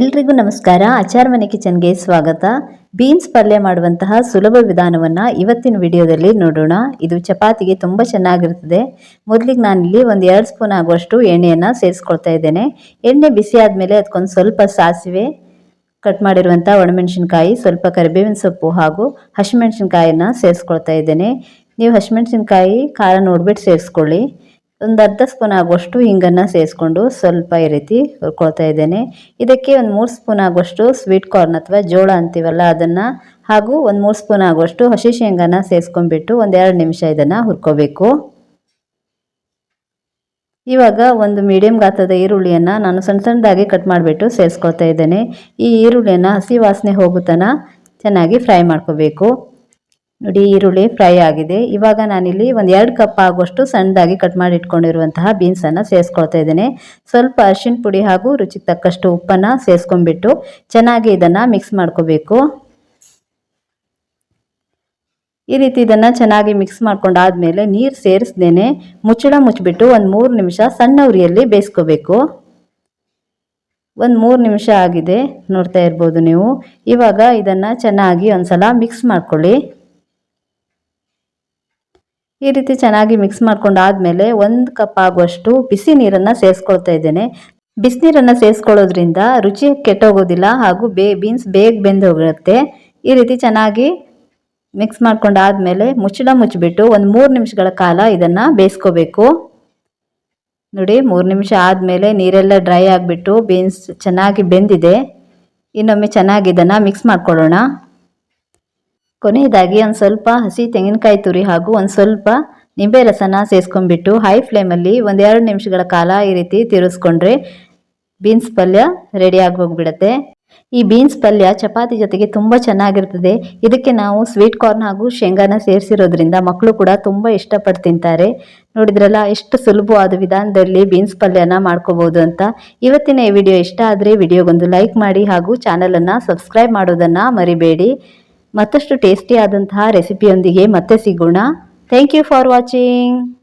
ಎಲ್ರಿಗೂ ನಮಸ್ಕಾರ. ಆಚಾರ ಮನೆ ಕಿಚನ್ಗೆ ಸ್ವಾಗತ. ಬೀನ್ಸ್ ಪಲ್ಯ ಮಾಡುವಂತಹ ಸುಲಭ ವಿಧಾನವನ್ನು ಇವತ್ತಿನ ವಿಡಿಯೋದಲ್ಲಿ ನೋಡೋಣ. ಇದು ಚಪಾತಿಗೆ ತುಂಬ ಚೆನ್ನಾಗಿರ್ತದೆ ಮೊದಲಿಗೆ ನಾನಿಲ್ಲಿ ಒಂದು ಎರಡು ಸ್ಪೂನ್ ಆಗುವಷ್ಟು ಎಣ್ಣೆಯನ್ನು ಸೇರಿಸ್ಕೊಳ್ತಾ ಇದ್ದೇನೆ. ಎಣ್ಣೆ ಬಿಸಿ ಆದಮೇಲೆ ಅದಕ್ಕೊಂದು ಸ್ವಲ್ಪ ಸಾಸಿವೆ, ಕಟ್ ಮಾಡಿರುವಂಥ ಒಣಮೆಣಸಿನ್ಕಾಯಿ, ಸ್ವಲ್ಪ ಕರಿಬೇವಿನ ಸೊಪ್ಪು ಹಾಗೂ ಹಸಿಮೆಣಸಿನ್ಕಾಯಿನ ಸೇರಿಸ್ಕೊಳ್ತಾ ಇದ್ದೇನೆ. ನೀವು ಹಸಿಮೆಣಸಿನ್ಕಾಯಿ, ಖಾರ ನೋಡ್ಬಿಟ್ಟು ಸೇರಿಸ್ಕೊಳ್ಳಿ. ಒಂದು ಅರ್ಧ ಸ್ಪೂನ್ ಆಗುವಷ್ಟು ಹಿಂಗನ್ನು ಸೇರಿಸ್ಕೊಂಡು ಸ್ವಲ್ಪ ಈ ರೀತಿ ಹುರ್ಕೊಳ್ತಾ ಇದ್ದೇನೆ. ಇದಕ್ಕೆ ಒಂದು ಮೂರು ಸ್ಪೂನ್ ಆಗುವಷ್ಟು ಸ್ವೀಟ್ ಕಾರ್ನ್ ಅಥವಾ ಜೋಳ ಅಂತೀವಲ್ಲ ಅದನ್ನು, ಹಾಗೂ ಒಂದು ಮೂರು ಸ್ಪೂನ್ ಆಗುವಷ್ಟು ಹಸಿ ಶೇಂಗಾನ ಸೇರಿಸ್ಕೊಂಡ್ಬಿಟ್ಟು ಒಂದೆರಡು ನಿಮಿಷ ಇದನ್ನು ಹುರ್ಕೋಬೇಕು. ಇವಾಗ ಒಂದು ಮೀಡಿಯಂ ಗಾತ್ರದ ಈರುಳ್ಳಿಯನ್ನು ನಾನು ಸಣ್ಣ ಸಣ್ಣದಾಗಿ ಕಟ್ ಮಾಡಿಬಿಟ್ಟು ಸೇರಿಸ್ಕೊಳ್ತಾ ಇದ್ದೇನೆ. ಈ ಈರುಳ್ಳಿಯನ್ನು ಹಸಿ ವಾಸನೆ ಹೋಗುತ್ತಾನ ಚೆನ್ನಾಗಿ ಫ್ರೈ ಮಾಡ್ಕೋಬೇಕು. ನೋಡಿ, ಈರುಳ್ಳಿ ಫ್ರೈ ಆಗಿದೆ. ಇವಾಗ ನಾನಿಲ್ಲಿ ಒಂದು ಎರಡು ಕಪ್ ಆಗುವಷ್ಟು ಸಣ್ಣದಾಗಿ ಕಟ್ ಮಾಡಿ ಇಟ್ಕೊಂಡಿರುವಂತಹ ಬೀನ್ಸನ್ನು ಸೇರಿಸ್ಕೊಳ್ತಾ ಇದ್ದೇನೆ. ಸ್ವಲ್ಪ ಅರ್ಶಿನ ಪುಡಿ ಹಾಗೂ ರುಚಿಗೆ ತಕ್ಕಷ್ಟು ಉಪ್ಪನ್ನು ಸೇರಿಸ್ಕೊಂಡ್ಬಿಟ್ಟು ಚೆನ್ನಾಗಿ ಇದನ್ನು ಮಿಕ್ಸ್ ಮಾಡ್ಕೋಬೇಕು. ಈ ರೀತಿ ಇದನ್ನು ಚೆನ್ನಾಗಿ ಮಿಕ್ಸ್ ಮಾಡ್ಕೊಂಡಾದ್ಮೇಲೆ ನೀರು ಸೇರಿಸ್ದೇನೆ ಮುಚ್ಚಳ ಮುಚ್ಚಿಬಿಟ್ಟು ಒಂದು ಮೂರು ನಿಮಿಷ ಸಣ್ಣ ಉರಿಯಲ್ಲಿ ಬೇಯಿಸ್ಕೋಬೇಕು. ಒಂದು ಮೂರು ನಿಮಿಷ ಆಗಿದೆ, ನೋಡ್ತಾ ಇರ್ಬೋದು ನೀವು. ಇವಾಗ ಇದನ್ನು ಚೆನ್ನಾಗಿ ಒಂದು ಸಲ ಮಿಕ್ಸ್ ಮಾಡ್ಕೊಳ್ಳಿ. ಈ ರೀತಿ ಚೆನ್ನಾಗಿ ಮಿಕ್ಸ್ ಮಾಡ್ಕೊಂಡಾದ್ಮೇಲೆ ಒಂದು ಕಪ್ ಆಗುವಷ್ಟು ಬಿಸಿ ನೀರನ್ನು ಸೇರಿಸ್ಕೊಳ್ತಾ ಇದ್ದೇನೆ. ಬಿಸಿನೀರನ್ನು ಸೇರಿಸ್ಕೊಳ್ಳೋದ್ರಿಂದ ರುಚಿ ಕೆಟ್ಟೋಗೋದಿಲ್ಲ ಹಾಗೂ ಬೇ ಬೀನ್ಸ್ ಬೇಗ ಬೆಂದು ಹೋಗುತ್ತೆ ಈ ರೀತಿ ಚೆನ್ನಾಗಿ ಮಿಕ್ಸ್ ಮಾಡ್ಕೊಂಡಾದ್ಮೇಲೆ ಮುಚ್ಚಳ ಮುಚ್ಚಿಬಿಟ್ಟು ಒಂದು ಮೂರು ನಿಮಿಷಗಳ ಕಾಲ ಇದನ್ನು ಬೇಯಿಸ್ಕೋಬೇಕು. ನೋಡಿ, ಮೂರು ನಿಮಿಷ ಆದಮೇಲೆ ನೀರೆಲ್ಲ ಡ್ರೈ ಆಗಿಬಿಟ್ಟು ಬೀನ್ಸ್ ಚೆನ್ನಾಗಿ ಬೆಂದಿದೆ. ಇನ್ನೊಮ್ಮೆ ಚೆನ್ನಾಗಿ ಇದನ್ನು ಮಿಕ್ಸ್ ಮಾಡ್ಕೊಳ್ಳೋಣ. ಕೊನೆಯದಾಗಿ ಒಂದು ಸ್ವಲ್ಪ ಹಸಿ ತೆಂಗಿನಕಾಯಿ ತುರಿ ಹಾಗೂ ಒಂದು ಸ್ವಲ್ಪ ನಿಂಬೆ ರಸನ ಸೇರಿಸ್ಕೊಂಡ್ಬಿಟ್ಟು ಹೈ ಫ್ಲೇಮಲ್ಲಿ ಒಂದೆರಡು ನಿಮಿಷಗಳ ಕಾಲ ಈ ರೀತಿ ತಿರುಗಿಸ್ಕೊಂಡ್ರೆ ಬೀನ್ಸ್ ಪಲ್ಯ ರೆಡಿ ಆಗಿ ಹೋಗ್ಬಿಡತ್ತೆ. ಈ ಬೀನ್ಸ್ ಪಲ್ಯ ಚಪಾತಿ ಜೊತೆಗೆ ತುಂಬ ಚೆನ್ನಾಗಿರ್ತದೆ. ಇದಕ್ಕೆ ನಾವು ಸ್ವೀಟ್ ಕಾರ್ನ್ ಹಾಗೂ ಶೇಂಗಾನ ಸೇರಿಸಿರೋದ್ರಿಂದ ಮಕ್ಕಳು ಕೂಡ ತುಂಬ ಇಷ್ಟಪಟ್ಟು ತಿಂತಾರೆ. ನೋಡಿದ್ರಲ್ಲ, ಎಷ್ಟು ಸುಲಭವಾದ ವಿಧಾನದಲ್ಲಿ ಬೀನ್ಸ್ ಪಲ್ಯನ ಮಾಡ್ಕೋಬಹುದು ಅಂತ. ಇವತ್ತಿನ ಈ ವಿಡಿಯೋ ಇಷ್ಟ ಆದರೆ ವಿಡಿಯೋಗೊಂದು ಲೈಕ್ ಮಾಡಿ ಹಾಗೂ ಚಾನಲನ್ನು ಸಬ್ಸ್ಕ್ರೈಬ್ ಮಾಡೋದನ್ನು ಮರಿಬೇಡಿ. ಮತ್ತಷ್ಟು ಟೇಸ್ಟಿ ಆದಂತಹ ರೆಸಿಪಿಯೊಂದಿಗೆ ಮತ್ತೆ ಸಿಗೋಣ. Thank you for watching